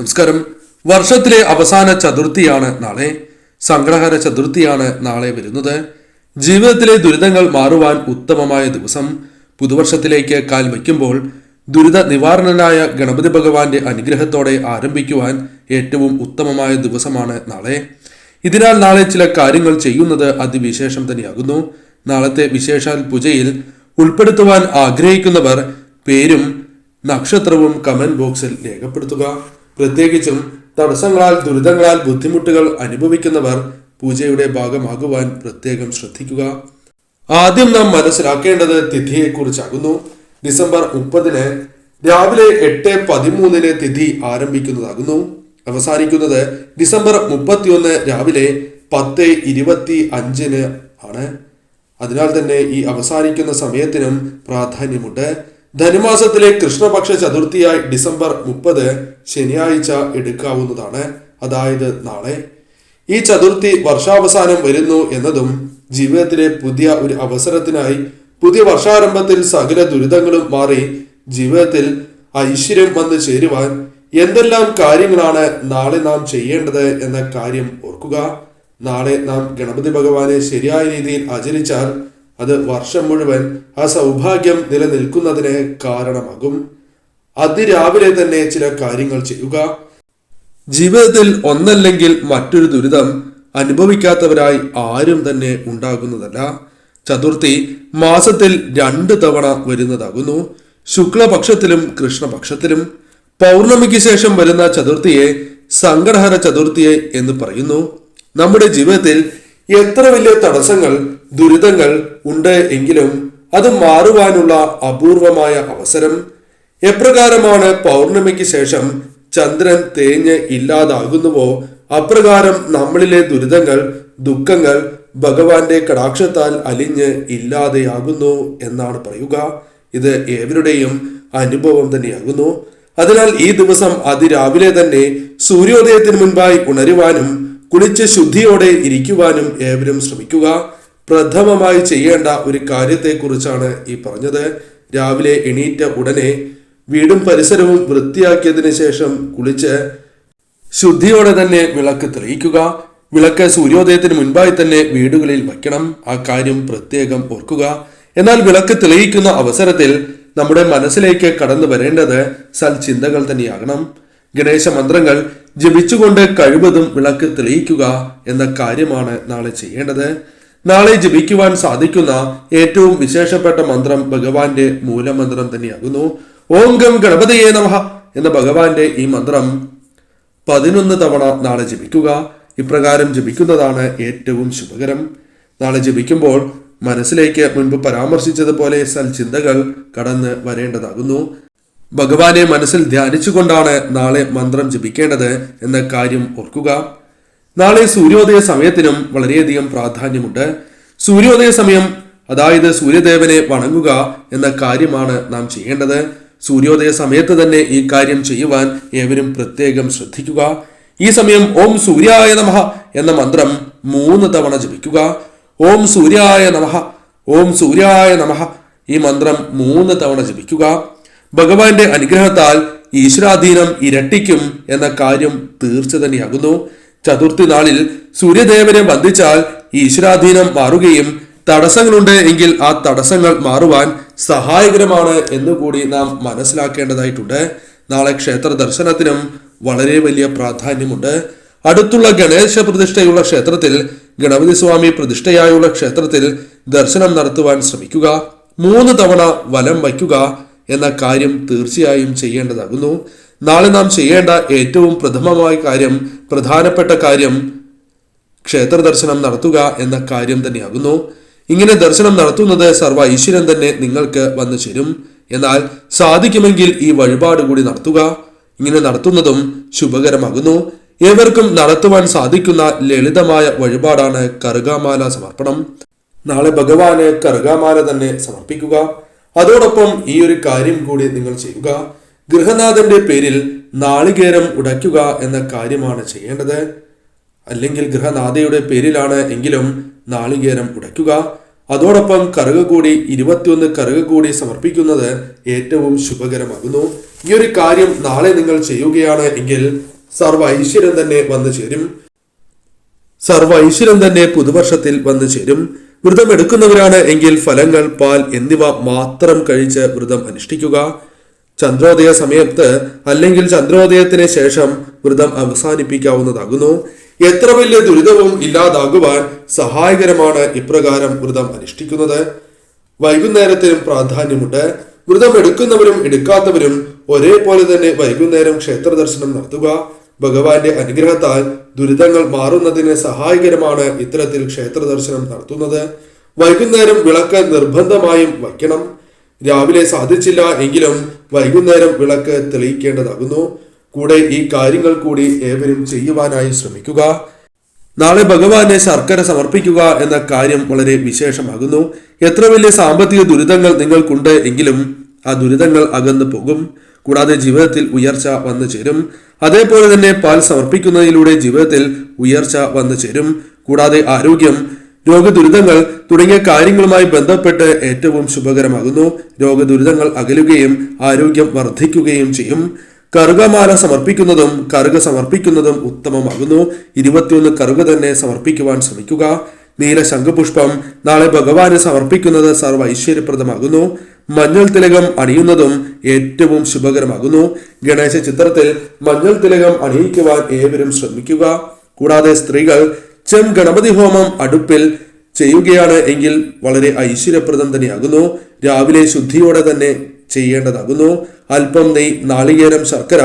നമസ്കാരം. വർഷത്തിലെ അവസാന ചതുർത്ഥിയാണ് നാളെ. സംഗ്രഹര ചതുർത്ഥിയാണ് നാളെ വരുന്നത്. ജീവിതത്തിലെ ദുരിതങ്ങൾ മാറുവാൻ ഉത്തമമായ ദിവസം. പുതുവർഷത്തിലേക്ക് കാൽ വയ്ക്കുമ്പോൾ ദുരിത നിവാരണനായ ഗണപതി ഭഗവാന്റെ അനുഗ്രഹത്തോടെ ആരംഭിക്കുവാൻ ഏറ്റവും ഉത്തമമായ ദിവസമാണ് നാളെ. ഇതിനാൽ നാളെ ചില കാര്യങ്ങൾ ചെയ്യുന്നത് അതിവിശേഷം തന്നെയാകുന്നു. നാളത്തെ വിശേഷാൽ പൂജയിൽ ഉൾപ്പെടുത്തുവാൻ ആഗ്രഹിക്കുന്നവർ പേരും നക്ഷത്രവും കമന്റ് ബോക്സിൽ രേഖപ്പെടുത്തുക. പ്രത്യേകിച്ചും തടസ്സങ്ങളാൽ ദുരിതങ്ങളാൽ ബുദ്ധിമുട്ടുകൾ അനുഭവിക്കുന്നവർ പൂജയുടെ ഭാഗമാകുവാൻ പ്രത്യേകം ശ്രദ്ധിക്കുക. ആദ്യം നാം മനസ്സിലാക്കേണ്ടത് തിഥിയെക്കുറിച്ചാകുന്നു. ഡിസംബർ മുപ്പതിന് രാവിലെ എട്ട് പതിമൂന്നിന് തിഥി ആരംഭിക്കുന്നതാകുന്നു. അവസാനിക്കുന്നത് ഡിസംബർ മുപ്പത്തിയൊന്ന് രാവിലെ പത്ത് ഇരുപത്തി അഞ്ചിന് ആണ്. അതിനാൽ തന്നെ ഈ അവസാനിക്കുന്ന സമയത്തിനും പ്രാധാന്യമുണ്ട്. ധനുമാസത്തിലെ കൃഷ്ണപക്ഷ ചതുർത്ഥിയായി ഡിസംബർ മുപ്പത് ശനിയാഴ്ച എടുക്കാവുന്നതാണ്. അതായത് നാളെ. ഈ ചതുർത്ഥി വർഷാവസാനം വരുന്നു എന്നതും ജീവിതത്തിലെ പുതിയ ഒരു അവസരത്തിനായി പുതിയ വർഷാരംഭത്തിൽ സകല ദുരിതങ്ങളും മാറി ജീവിതത്തിൽ ഐശ്വര്യം വന്നു ചേരുവാൻ എന്തെല്ലാം കാര്യങ്ങളാണ് നാളെ നാം ചെയ്യേണ്ടത് എന്ന കാര്യം ഓർക്കുക. നാളെ നാം ഗണപതി ഭഗവാനെ ശരിയായ രീതിയിൽ ആചരിച്ചാൽ അത് വർഷം മുഴുവൻ ആ സൗഭാഗ്യം നിലനിൽക്കുന്നതിന് കാരണമാകും. അതിരാവിലെ തന്നെ ചില കാര്യങ്ങൾ ചെയ്യുക. ജീവിതത്തിൽ ഒന്നല്ലെങ്കിൽ മറ്റൊരു ദുരിതം അനുഭവിക്കാത്തവരായി ആരും തന്നെ ഉണ്ടാകുന്നതല്ല. ചതുർത്ഥി മാസത്തിൽ രണ്ട് തവണ വരുന്നതാകുന്നു. ശുക്ലപക്ഷത്തിലും കൃഷ്ണപക്ഷത്തിലും. പൗർണമിക്ക് ശേഷം വരുന്ന ചതുർത്ഥിയെ സങ്കടഹര ചതുർത്ഥിയെ എന്ന് പറയുന്നു. നമ്മുടെ ജീവിതത്തിൽ എത്ര വലിയ തടസ്സങ്ങൾ ദുരിതങ്ങൾ ഉണ്ട് എങ്കിലും അത് മാറുവാനുള്ള അപൂർവമായ അവസരം. എപ്രകാരമാണ് പൗർണമിക്ക് ശേഷം ചന്ദ്രൻ തേഞ്ഞ് ഇല്ലാതാകുന്നുവോ? അപ്രകാരം നമ്മളിലെ ദുരിതങ്ങൾ ദുഃഖങ്ങൾ ഭഗവാന്റെ കടാക്ഷത്താൽ അലിഞ്ഞ് ഇല്ലാതെയാകുന്നു എന്നാണ് പറയുക. ഇത് ഏവരുടെയും അനുഭവം തന്നെയാകുന്നു. അതിനാൽ ഈ ദിവസം അതിരാവിലെ തന്നെ സൂര്യോദയത്തിന് മുൻപായി ഉണരുവാനും കുളിച്ച് ശുദ്ധിയോടെ ഇരിക്കുവാനും ഏവരും ശ്രമിക്കുക. പ്രഥമമായി ചെയ്യേണ്ട ഒരു കാര്യത്തെക്കുറിച്ചാണ് ഈ പറഞ്ഞത്. രാവിലെ എണീറ്റ ഉടനെ വീടും പരിസരവും വൃത്തിയാക്കിയതിന് ശേഷം കുളിച്ച് ശുദ്ധിയോടെ തന്നെ വിളക്ക് തെളിയിക്കുക. വിളക്ക് സൂര്യോദയത്തിന് മുൻപായി തന്നെ വീടുകളിൽ വയ്ക്കണം. ആ കാര്യം പ്രത്യേകം ഓർക്കുക. എന്നാൽ വിളക്ക് തെളിയിക്കുന്ന അവസരത്തിൽ നമ്മുടെ മനസ്സിലേക്ക് കടന്നു വരേണ്ടത് സൽചിന്തകൾ തന്നെയാകണം. ഗണേശ മന്ത്രങ്ങൾ ജപിച്ചുകൊണ്ട് കഴിവതും വിളക്ക് തെളിയിക്കുക എന്ന കാര്യമാണ് നാളെ ചെയ്യേണ്ടത്. നാളെ ജപിക്കുവാൻ സാധിക്കുന്ന ഏറ്റവും വിശേഷപ്പെട്ട മന്ത്രം ഭഗവാന്റെ മൂലമന്ത്രം തന്നെയാകുന്നു. ഓം ഗം ഗണപതിയെ നമഃ എന്ന ഭഗവാന്റെ ഈ മന്ത്രം പതിനൊന്ന് തവണ നാളെ ജപിക്കുക. ഇപ്രകാരം ജപിക്കുന്നതാണ് ഏറ്റവും ശുഭകരം. നാളെ ജപിക്കുമ്പോൾ മനസ്സിലേക്ക് മുൻപ് പരാമർശിച്ചതുപോലെ സൽചിന്തകൾ കടന്ന് വരേണ്ടതാകുന്നു. ഭഗവാനെ മനസ്സിൽ ധ്യാനിച്ചുകൊണ്ടാണ് നാളെ മന്ത്രം ജപിക്കേണ്ടത് എന്ന കാര്യം ഓർക്കുക. നാളെ സൂര്യോദയ സമയത്തിനും വളരെയധികം പ്രാധാന്യമുണ്ട്. സൂര്യോദയ സമയം അതായത് സൂര്യദേവനെ വണങ്ങുക എന്ന കാര്യമാണ് നാം ചെയ്യേണ്ടത്. സൂര്യോദയ സമയത്ത് തന്നെ ഈ കാര്യം ചെയ്യുവാൻ ഏവരും പ്രത്യേകം ശ്രദ്ധിക്കുക. ഈ സമയം ഓം സൂര്യായ നമഃ എന്ന മന്ത്രം മൂന്ന് തവണ ജപിക്കുക. ഓം സൂര്യായ നമഃ ഓം സൂര്യായ നമഃ ഈ മന്ത്രം മൂന്ന് തവണ ജപിക്കുക. ഭഗവാന്റെ അനുഗ്രഹത്താൽ ഈശ്വരാധീനം ഇരട്ടിക്കും എന്ന കാര്യം തീർച്ച തന്നെയാകുന്നു. ചതുർത്ഥി നാളിൽ സൂര്യദേവനെ വന്ദിച്ചാൽ ഈശ്വരാധീനം മാറുകയും തടസ്സങ്ങളുണ്ട് എങ്കിൽ ആ തടസ്സങ്ങൾ മാറുവാൻ സഹായകരമാണ് എന്നുകൂടി നാം മനസ്സിലാക്കേണ്ടതായിട്ടുണ്ട്. നാളെ ക്ഷേത്ര ദർശനത്തിനും വളരെ വലിയ പ്രാധാന്യമുണ്ട്. അടുത്തുള്ള ഗണേശ പ്രതിഷ്ഠയുള്ള ക്ഷേത്രത്തിൽ ഗണപതി സ്വാമി പ്രതിഷ്ഠയായുള്ള ക്ഷേത്രത്തിൽ ദർശനം നടത്തുവാൻ ശ്രമിക്കുക. മൂന്ന് തവണ വലം വയ്ക്കുക എന്ന കാര്യം തീർച്ചയായും ചെയ്യേണ്ടതാകുന്നു. നാളെ നാം ചെയ്യേണ്ട ഏറ്റവും പ്രഥമമായ കാര്യം പ്രധാനപ്പെട്ട കാര്യം ക്ഷേത്ര ദർശനം നടത്തുക എന്ന കാര്യം തന്നെയാകുന്നു. ഇങ്ങനെ ദർശനം നടത്തുന്നത് സർവ ഈശ്വരൻ തന്നെ നിങ്ങൾക്ക് വന്നു ചേരും. എന്നാൽ സാധിക്കുമെങ്കിൽ ഈ വഴിപാട് കൂടി നടത്തുക. ഇങ്ങനെ നടത്തുന്നതും ശുഭകരമാകുന്നു. ഏവർക്കും നടത്തുവാൻ സാധിക്കുന്ന ലളിതമായ വഴിപാടാണ് കറുകാമാല സമർപ്പണം. നാളെ ഭഗവാന് കറുകാമാല തന്നെ സമർപ്പിക്കുക. അതോടൊപ്പം ഈ ഒരു കാര്യം കൂടി നിങ്ങൾ ചെയ്യുക. ഗൃഹനാഥന്റെ പേരിൽ നാളികേരം ഉടയ്ക്കുക എന്ന കാര്യമാണ് ചെയ്യേണ്ടത്. അല്ലെങ്കിൽ ഗൃഹനാഥയുടെ പേരിലാണ് എങ്കിലും നാളികേരം ഉടയ്ക്കുക. അതോടൊപ്പം കറുക കൂടി ഇരുപത്തിയൊന്ന് കറുക കൂടി സമർപ്പിക്കുന്നത് ഏറ്റവും ശുഭകരമാകുന്നു. ഈ ഒരു കാര്യം നാളെ നിങ്ങൾ ചെയ്യുകയാണ് എങ്കിൽ സർവ ഐശ്വര്യം തന്നെ വന്നു ചേരും. സർവ ഐശ്വര്യം തന്നെ പുതുവർഷത്തിൽ വന്നു ചേരും. വ്രതം എടുക്കുന്നവരാണ് എങ്കിൽ ഫലങ്ങൾ പാൽ എന്നിവ മാത്രം കഴിച്ച് വ്രതം അനുഷ്ഠിക്കുക. ചന്ദ്രോദയ സമയത്ത് അല്ലെങ്കിൽ ചന്ദ്രോദയത്തിന് ശേഷം വ്രതം അവസാനിപ്പിക്കാവുന്നതാകുന്നു. എത്ര വലിയ ദുരിതവും ഇല്ലാതാകുവാൻ സഹായകരമാണ് ഇപ്രകാരം വ്രതം അനുഷ്ഠിക്കുന്നത്. വൈകുന്നേരത്തിനും പ്രാധാന്യമുണ്ട്. വ്രതം എടുക്കുന്നവരും എടുക്കാത്തവരും ഒരേപോലെ തന്നെ വൈകുന്നേരം ക്ഷേത്ര ദർശനം നടത്തുക. ഭഗവാന്റെ അനുഗ്രഹത്താൽ ദുരിതങ്ങൾ മാറുന്നതിന് സഹായകരമാണ് ഇത്തരത്തിൽ ക്ഷേത്ര ദർശനം നടത്തുന്നത്. വൈകുന്നേരം വിളക്ക് നിർബന്ധമായും വയ്ക്കണം. രാവിലെ സാധിച്ചില്ല എങ്കിലും വൈകുന്നേരം വിളക്ക് തെളിയിക്കേണ്ടതാകുന്നു. കൂടെ ഈ കാര്യങ്ങൾ കൂടി ഏവരും ചെയ്യുവാനായി ശ്രമിക്കുക. നാളെ ഭഗവാനെ ശർക്കര സമർപ്പിക്കുക എന്ന കാര്യം വളരെ വിശേഷമാകുന്നു. എത്ര വലിയ സാമ്പത്തിക ദുരിതങ്ങൾ നിങ്ങൾക്കുണ്ട് എങ്കിലും ആ ദുരിതങ്ങൾ അകന്നു പോകും. കൂടാതെ ജീവിതത്തിൽ ഉയർച്ച വന്നു ചേരും. അതേപോലെ തന്നെ പാൽ സമർപ്പിക്കുന്നതിലൂടെ ജീവിതത്തിൽ ഉയർച്ച വന്നു ചേരും. കൂടാതെ ആരോഗ്യം രോഗദുരിതങ്ങൾ തുടങ്ങിയ കാര്യങ്ങളുമായി ബന്ധപ്പെട്ട് ഏറ്റവും ശുഭകരമാകുന്നു. രോഗദുരിതങ്ങൾ അകലുകയും ആരോഗ്യം വർദ്ധിക്കുകയും ചെയ്യും. കറുകമാല സമർപ്പിക്കുന്നതും കറുക സമർപ്പിക്കുന്നതും ഉത്തമമാകുന്നു. ഇരുപത്തിയൊന്ന് കറുക തന്നെ സമർപ്പിക്കുവാൻ ശ്രമിക്കുക. നീല ശംഖുപുഷ്പം നാളെ ഭഗവാന് സമർപ്പിക്കുന്നത് സർവ ഐശ്വര്യപ്രദമാകുന്നു മഞ്ഞൾ തിലകം അണിയുന്നതും ഏറ്റവും ശുഭകരമാകുന്നു. ഗണേശ ചിത്രത്തിൽ മഞ്ഞൾ തിലകം അണിയിക്കുവാൻ ഏവരും ശ്രമിക്കുക. കൂടാതെ സ്ത്രീകൾ ചെം ഗണപതി ഹോമം അടുപ്പിൽ ചെയ്യുകയാണ് എങ്കിൽ വളരെ ഐശ്വര്യപ്രദം തന്നെയാകുന്നു. രാവിലെ ശുദ്ധിയോടെ തന്നെ ചെയ്യേണ്ടതാകുന്നു. അല്പം നെയ് നാളികേരം ശർക്കര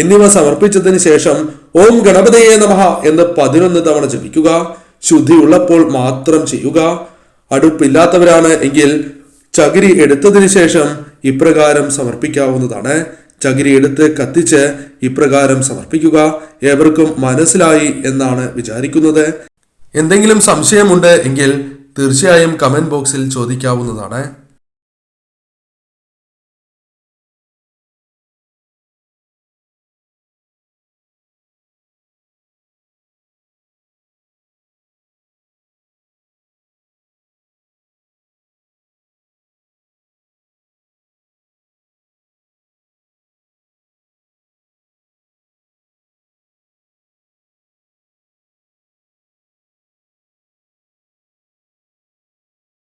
എന്നിവ സമർപ്പിച്ചതിന് ശേഷം ഓം ഗണപതയെ നമഹ എന്ന് പതിനൊന്ന് തവണ ജപിക്കുക. ശുദ്ധിയുള്ളപ്പോൾ മാത്രം ചെയ്യുക. അടുപ്പില്ലാത്തവരാണ് എങ്കിൽ ചകിരി എടുത്തതിന് ശേഷം ഇപ്രകാരം സമർപ്പിക്കാവുന്നതാണ്. ചകിരി എടുത്ത് കത്തിച്ച് ഇപ്രകാരം സമർപ്പിക്കുക. ഏവർക്കും മനസ്സിലായി എന്നാണ് വിചാരിക്കുന്നത്. എന്തെങ്കിലും സംശയമുണ്ട് എങ്കിൽ തീർച്ചയായും കമന്റ് ബോക്സിൽ ചോദിക്കാവുന്നതാണ്.